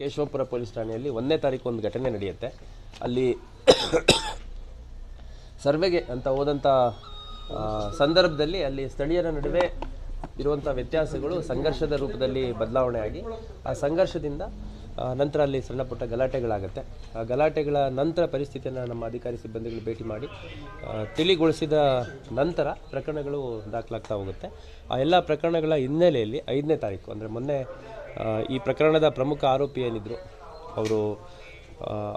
Keshavapura police ಠಾಣೆಯಲ್ಲಿ ಒಂದನೇ ತಾರೀಕು ಒಂದು ಘಟನೆ ನಡೆಯುತ್ತೆ. ಅಲ್ಲಿ ಸರ್ವೆಗೆ ಅಂತ ಹೋದಂಥ ಸಂದರ್ಭದಲ್ಲಿ ಅಲ್ಲಿ ಸ್ಥಳೀಯರ ನಡುವೆ ಇರುವಂಥ ವ್ಯತ್ಯಾಸಗಳು ಸಂಘರ್ಷದ ರೂಪದಲ್ಲಿ ಬದಲಾವಣೆ ಆಗಿ ಆ ಸಂಘರ್ಷದಿಂದ ನಂತರ ಅಲ್ಲಿ ಸಣ್ಣ ಪುಟ್ಟ ಗಲಾಟೆಗಳಾಗುತ್ತೆ. ಆ ಗಲಾಟೆಗಳ ನಂತರ ಪರಿಸ್ಥಿತಿಯನ್ನು ನಮ್ಮ ಅಧಿಕಾರಿ ಸಿಬ್ಬಂದಿಗಳು ಭೇಟಿ ಮಾಡಿ ತಿಳಿಗೊಳಿಸಿದ ನಂತರ ಪ್ರಕರಣಗಳು ದಾಖಲಾಗ್ತಾ ಹೋಗುತ್ತೆ. ಆ ಎಲ್ಲ ಪ್ರಕರಣಗಳ ಹಿನ್ನೆಲೆಯಲ್ಲಿ ಐದನೇ ತಾರೀಕು, ಅಂದರೆ ಮೊನ್ನೆ ಈ ಪ್ರಕರಣದ ಪ್ರಮುಖ ಆರೋಪಿ ಏನಿದ್ರು, ಅವರು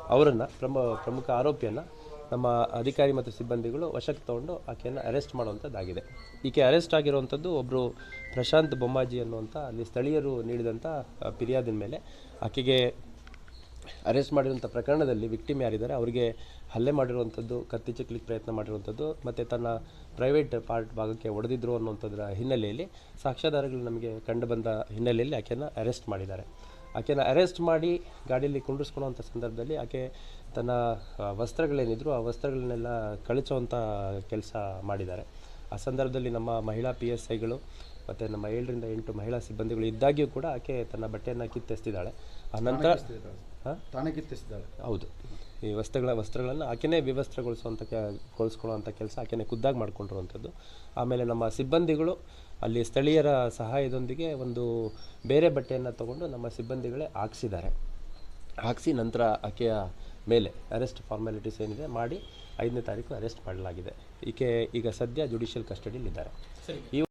ಅವರನ್ನು, ಪ್ರಮ, ಪ್ರಮುಖ ಆರೋಪಿಯನ್ನು ನಮ್ಮ ಅಧಿಕಾರಿ ಮತ್ತು ಸಿಬ್ಬಂದಿಗಳು ವಶಕ್ಕೆ ತಗೊಂಡು ಆಕೆಯನ್ನು ಅರೆಸ್ಟ್ ಮಾಡುವಂಥದ್ದಾಗಿದೆ ಈಕೆ ಅರೆಸ್ಟ್ ಆಗಿರುವಂಥದ್ದು ಒಬ್ಬರು ಪ್ರಶಾಂತ್ ಬೊಮ್ಮಾಜಿ ಅನ್ನುವಂಥ ಅಲ್ಲಿ ಸ್ಥಳೀಯರು ನೀಡಿದಂಥ ಫಿರ್ಯಾದಿನ ಮೇಲೆ ಆಕೆಗೆ ಅರೆಸ್ಟ್ ಮಾಡಿರುವಂಥ ಪ್ರಕರಣದಲ್ಲಿ ವಿಕ್ಟಿಮ್ ಯಾರಿದ್ದಾರೆ, ಅವರಿಗೆ ಹಲ್ಲೆ ಮಾಡಿರುವಂಥದ್ದು, ಕತ್ತಿ ಚಿಕ್ಕಲಿಕ್ಕೆ ಪ್ರಯತ್ನ ಮಾಡಿರುವಂಥದ್ದು, ಮತ್ತು ತನ್ನ ಪ್ರೈವೇಟ್ ಪಾರ್ಟ್ ಭಾಗಕ್ಕೆ ಒಡೆದಿದ್ರು ಅನ್ನುವಂಥದ್ರ ಹಿನ್ನೆಲೆಯಲ್ಲಿ ಸಾಕ್ಷ್ಯಾಧಾರಗಳು ನಮಗೆ ಕಂಡು ಬಂದ ಹಿನ್ನೆಲೆಯಲ್ಲಿ ಆಕೆಯನ್ನು ಅರೆಸ್ಟ್ ಮಾಡಿದ್ದಾರೆ. ಆಕೆಯನ್ನು ಅರೆಸ್ಟ್ ಮಾಡಿ ಗಾಡಿಯಲ್ಲಿ ಕುಂಡ್ರಿಸ್ಕೊಳ್ಳೋವಂಥ ಸಂದರ್ಭದಲ್ಲಿ ಆಕೆ ತನ್ನ ವಸ್ತ್ರಗಳೇನಿದ್ರು ಆ ವಸ್ತ್ರಗಳನ್ನೆಲ್ಲ ಕಳಿಸೋವಂಥ ಕೆಲಸ ಮಾಡಿದ್ದಾರೆ. ಆ ಸಂದರ್ಭದಲ್ಲಿ ನಮ್ಮ ಮಹಿಳಾ ಪಿ ಎಸ್ ಐಗಳು ಮತ್ತು ನಮ್ಮ ಏಳರಿಂದ ಎಂಟು ಮಹಿಳಾ ಸಿಬ್ಬಂದಿಗಳು ಇದ್ದಾಗ್ಯೂ ಕೂಡ ಆಕೆ ತನ್ನ ಬಟ್ಟೆಯನ್ನು ಕಿತ್ತೆಸ್ತಿದ್ದಾಳೆ. ಆ ನಂತರ ಹಾಂ? ತಾನೇ ಕಿತ್ತಿಸಿದ್ದಾಳೆ ಹೌದು. ಈ ವಸ್ತ್ರಗಳ ವಸ್ತ್ರಗಳನ್ನು ಆಕೆನೇ ವಿವಸ್ತ್ರಗೊಳಿಸುವಂಥ ಕೆ ಗೊಳಿಸ್ಕೊಳ್ಳುವಂಥ ಕೆಲಸ ಆಕೆನೇ ಖುದ್ದಾಗಿ ಮಾಡ್ಕೊಂಡಿರುವಂಥದ್ದು. ಆಮೇಲೆ ನಮ್ಮ ಸಿಬ್ಬಂದಿಗಳು ಅಲ್ಲಿ ಸ್ಥಳೀಯರ ಸಹಾಯದೊಂದಿಗೆ ಒಂದು ಬೇರೆ ಬಟ್ಟೆಯನ್ನು ತಗೊಂಡು ನಮ್ಮ ಸಿಬ್ಬಂದಿಗಳೇ ಹಾಕ್ಸಿದ್ದಾರೆ. ಹಾಕ್ಸಿ ನಂತರ ಆಕೆಯ ಮೇಲೆ ಅರೆಸ್ಟ್ ಫಾರ್ಮ್ಯಾಲಿಟೀಸ್ ಏನಿದೆ ಮಾಡಿ ಐದನೇ ತಾರೀಕು ಅರೆಸ್ಟ್ ಮಾಡಲಾಗಿದೆ. ಈಕೆ ಈಗ ಸದ್ಯ ಜುಡಿಷಿಯಲ್ ಕಸ್ಟಡಿಯಲ್ಲಿದ್ದಾರೆ ಈ